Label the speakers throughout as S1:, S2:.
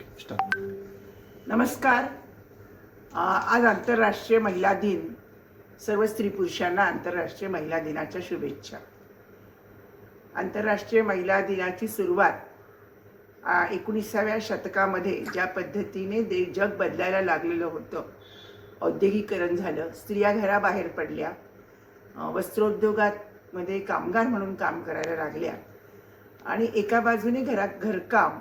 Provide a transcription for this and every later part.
S1: Okay start
S2: नमस्कार आज आंतरराष्ट्रीय महिला दिन. सर्व स्त्री पुरुषांना आंतरराष्ट्रीय महिला दिनाच्या शुभेच्छा. आंतरराष्ट्रीय महिला दिनाची सुरुवात एकोणीसाव्या शतकामध्ये ज्या पद्धतीने दे जग बदलायला लागलेलं होतं. औद्योगिकरण झालं स्त्रिया घराबाहेर पडल्या वस्त्रोद्योगामध्ये वस्त्रोद्योगात मध्ये कामगार म्हणून काम करायला लागल्या. आणि एका बाजूने घरात घरकाम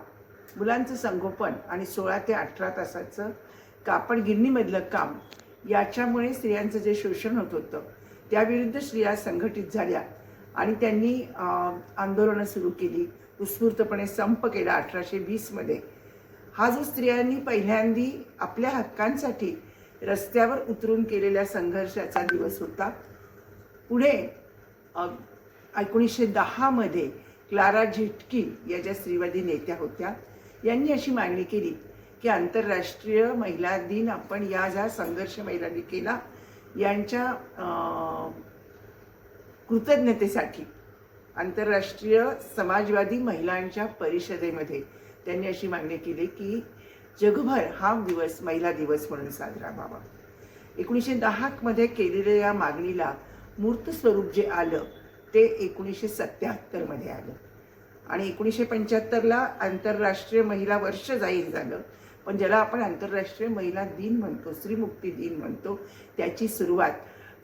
S2: मुलांचं संगोपन आणि सोळा ते अठरा तासाचं कापड गिरणीमधलं काम याच्यामुळे स्त्रियांचं जे शोषण होत होतं त्याविरुद्ध स्त्रिया संघटित झाल्या आणि त्यांनी आंदोलनं सुरू केली. उत्स्फूर्तपणे संप केला अठराशे वीसमध्ये हा जो स्त्रियांनी पहिल्यांदी आपल्या हक्कांसाठी रस्त्यावर उतरून केलेल्या संघर्षाचा दिवस होता. पुढे एकोणीसशे दहामध्ये क्लारा झिटकिन या ज्या स्त्रीवादी नेत्या होत्या यांनी अशी मागणी केली की आंतरराष्ट्रीय महिला दिन आपण या ज्या संघर्ष महिलांनी केला यांच्या कृतज्ञतेसाठी आंतरराष्ट्रीय समाजवादी महिलांच्या परिषदेमध्ये त्यांनी अशी मागणी केली की जगभर हा दिवस महिला दिवस म्हणून साजरा व्हावा. एकोणीसशे दहामध्ये केलेल्या या मागणीला मूर्त स्वरूप जे आलं ते एकोणीसशे सत्याहत्तरमध्ये आलं. आणि एकोणीसशे पंच्याहत्तरला आंतरराष्ट्रीय महिला वर्ष जाहीर झालं. पण ज्याला आपण आंतरराष्ट्रीय महिला दिन म्हणतो स्त्रीमुक्ती दिन म्हणतो त्याची सुरुवात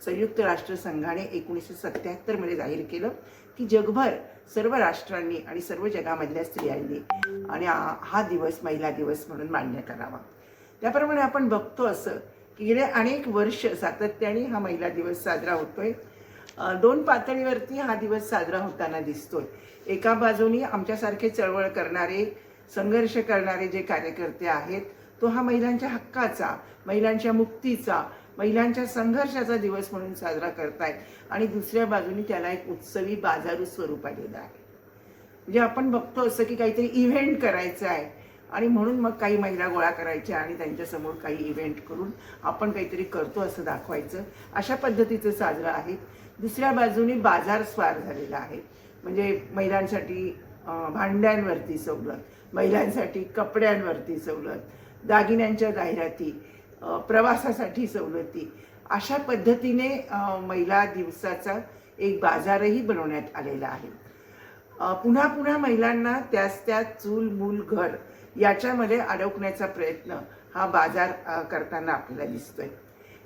S2: संयुक्त राष्ट्रसंघाने एकोणीसशे सत्याहत्तरमध्ये जाहीर केलं की जगभर सर्व राष्ट्रांनी आणि सर्व जगामधल्या स्त्रियांनी आणि हा- दिवस महिला दिवस म्हणून मान्य करावा. त्याप्रमाणे आपण बघतो असं की गेले अनेक वर्ष सातत्याने हा महिला दिवस साजरा होतोय. दोन पातळीवरती हा दिवस साजरा होताना दिसतोय. एका बाजूनी आमच्यासारखे चळवळ करणारे संघर्ष करणारे जे कार्यकर्ते आहेत तो हा महिलांच्या हक्काचा महिलांच्या मुक्तीचा महिलांच्या संघर्षाचा दिवस म्हणून साजरा करतायत आणि दुसऱ्या बाजूनी त्याला एक उत्सवी बाजारू स्वरूप आलेलं आहे. म्हणजे आपण बघतो असं की काहीतरी इव्हेंट करायचं आहे. आणि म्हणून मग काही महिला गोळा करायच्या आणि त्यांच्यासमोर काही इव्हेंट करून आपण काहीतरी करतो असं दाखवायचं. अशा पद्धतीचं साजरं आहे. दुसऱ्या बाजूने बाजार स्वार झालेला आहे. म्हणजे महिलांसाठी भांड्यांवरती सवलत महिलांसाठी कपड्यांवरती सवलत दागिन्यांच्या जाहिराती प्रवासासाठी सवलती अशा पद्धतीने महिला दिवसाचा एक बाजारही बनवण्यात आलेला आहे. पुन्हा पुन्हा महिलांना त्याच त्या चूल मूल घर याच्यामध्ये अडकण्याचा प्रयत्न हा बाजार करताना आपल्याला दिसतोय.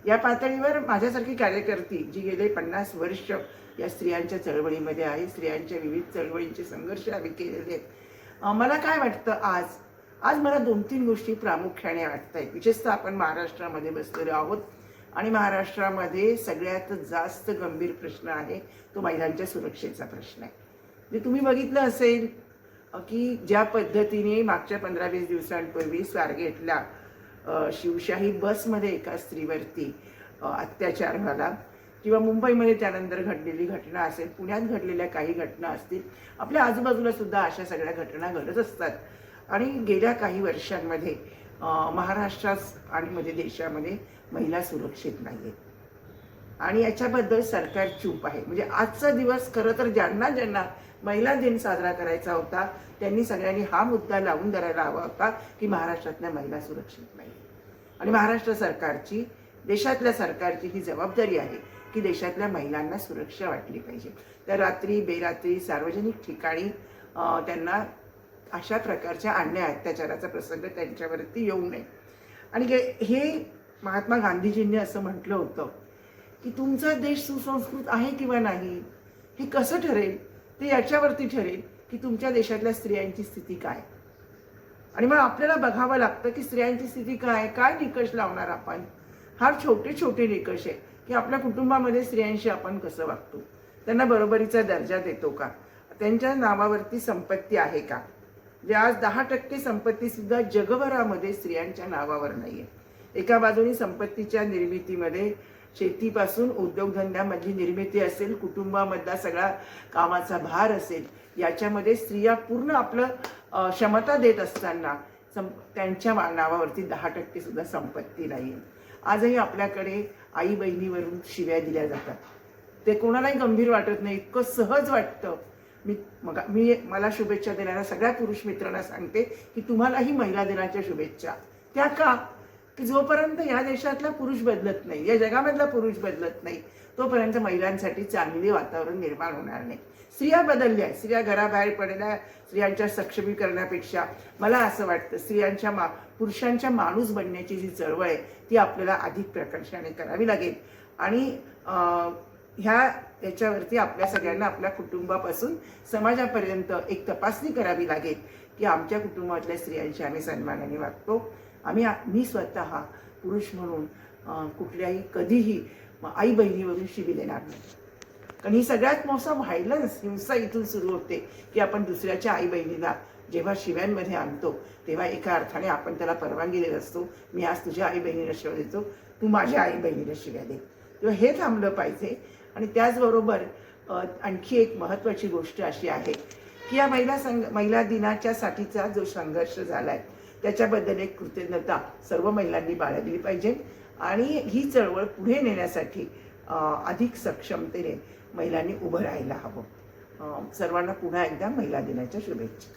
S2: या पातळीवर माझ्यासारखी कार्यकर्ती जी गेले पन्नास वर्ष या स्त्रियांच्या चळवळीमध्ये आहे स्त्रियांच्या विविध चळवळींचे संघर्ष आम्ही केलेले आहेत. मला काय वाटतं आज? आज मला दोन तीन गोष्टी प्रामुख्याने वाटत आहेत. विशेषतः आपण महाराष्ट्रामध्ये बसलेलो आहोत आणि महाराष्ट्रामध्ये सगळ्यात जास्त गंभीर प्रश्न आहे तो महिलांच्या सुरक्षेचा प्रश्न आहे. म्हणजे तुम्ही बघितलं असेल की ज्या पद्धतीने मागच्या पंधरा वीस दिवसांपूर्वी स्वारगेटला शिवशाही बसमध्ये एका स्त्रीवरती अत्याचार झाला. किंवा मुंबईमध्ये त्यानंतर घडलेली घटना असेल पुण्यात घडलेल्या काही घटना असतील आपल्या आजूबाजूला सुद्धा अशा सगळ्या घटना घडत असतात. आणि गेल्या काही वर्षांमध्ये महाराष्ट्रात आणि मध्ये देशामध्ये महिला सुरक्षित नाही आहेत आणि याच्याबद्दल सरकार चूप आहे. म्हणजे आजचा दिवस खरं तर ज्यांना ज्यांना महिला दिन साजरा करायचा होता त्यांनी सगळ्यांनी हा मुद्दा लावून धरायला हवा होता की महाराष्ट्रातल्या महिला सुरक्षित नाही आणि महाराष्ट्र सरकारची देशातल्या सरकारची ही जबाबदारी आहे. की देशातल्या महिलांना सुरक्षा वाटली पाहिजे. तर रात्री बेरात्री सार्वजनिक ठिकाणी त्यांना अशा प्रकारच्या अन्याय अत्याचाराचा प्रसंग त्यांच्यावरती येऊ नये. आणि हे महात्मा गांधीजींनी असं म्हटलं होतं की तुमचा देश सुसंस्कृत आहे किंवा नाही हे कसं ठरेल? ते याच्यावरती ठरेल की तुमच्या देशातल्या स्त्रियांची स्थिती काय? आणि मग आपल्याला बघावं लागतं की स्त्रियांची स्थिती काय? काय निकष लावणार आपण? फार छोटे छोटे निकष आहे. की आपल्या कुटुंबामध्ये स्त्रियांशी आपण कसं वागतो? त्यांना बरोबरीचा दर्जा देतो का? त्यांच्या नावावरती संपत्ती आहे का? म्हणजे आज दहा टक्के संपत्तीसुद्धा जगभरामध्ये स्त्रियांच्या नावावर नाहीये. एका बाजूनी संपत्तीच्या निर्मितीमध्ये शेतीपासून उद्योगधंद्यामधली निर्मिती असेल कुटुंबामधला सगळा कामाचा भार असेल याच्यामध्ये स्त्रिया पूर्ण आपलं क्षमता देत असताना सं त्यांच्या नावावरती दहा टक्के सुद्धा संपत्ती नाही आहे आजही आपल्याकडे आई बहिणीवरून शिव्या दिल्या जातात. ते कोणालाही गंभीर वाटत नाही. इतकं सहज वाटतं. मी मग मी मला शुभेच्छा देणाऱ्या सगळ्या पुरुष मित्रांना सांगते की तुम्हालाही महिला दिनाच्या शुभेच्छा. त्या का? की जोपर्यंत या देशातला पुरुष बदलत नाही या जगामधला पुरुष बदलत नाही तोपर्यंत महिलांसाठी चांगले वातावरण निर्माण होणार नाही. स्त्रिया बदलल्या आहेत. स्त्रिया घराबाहेर पडल्या स्त्रियांच्या सक्षमीकरणापेक्षा. मला असं वाटतं स्त्रियांच्या मा पुरुषांच्या माणूस बनण्याची जी चळवळ आहे ती आपल्याला अधिक प्रकर्षाने करावी लागेल. आणि ह्या याच्यावरती आपल्या सगळ्यांना आपल्या कुटुंबापासून समाजापर्यंत एक तपासणी करावी लागेल की आमच्या कुटुंबातल्या स्त्रियांशी आम्ही सन्मानाने वागतो. आम्ही मी स्वतः पुरुष म्हणून कुठल्याही कधीही आई बहिणीवरून शिवी देणार नाही. कारण ही सगळ्यात मोठा व्हायलन्स हिंसा इथून सुरू होते की आपण दुसऱ्याच्या आई बहिणीला जेव्हा शिव्यांमध्ये आणतो तेव्हा एका अर्थाने आपण त्याला परवानगी देत असतो मी आज तुझ्या आई बहिणीला शिव्या देतो तू माझ्या आई बहिणीला शिव्या दे. तेव्हा हे थांबलं पाहिजे. आणि त्याचबरोबर आणखी एक महत्त्वाची गोष्ट अशी आहे की या महिला संघ महिला दिनाच्या साठीचा जो संघर्ष झाला आहे त्याच्याबद्दल एक कृतज्ञता सर्व महिलांनी बाळगली पाहिजे. आणि ही चळवळ पुढे नेण्यासाठी अधिक सक्षमतेने महिलांनी उभं राहायला हवं. सर्वांना पुन्हा एकदा महिला दिनाच्या शुभेच्छा.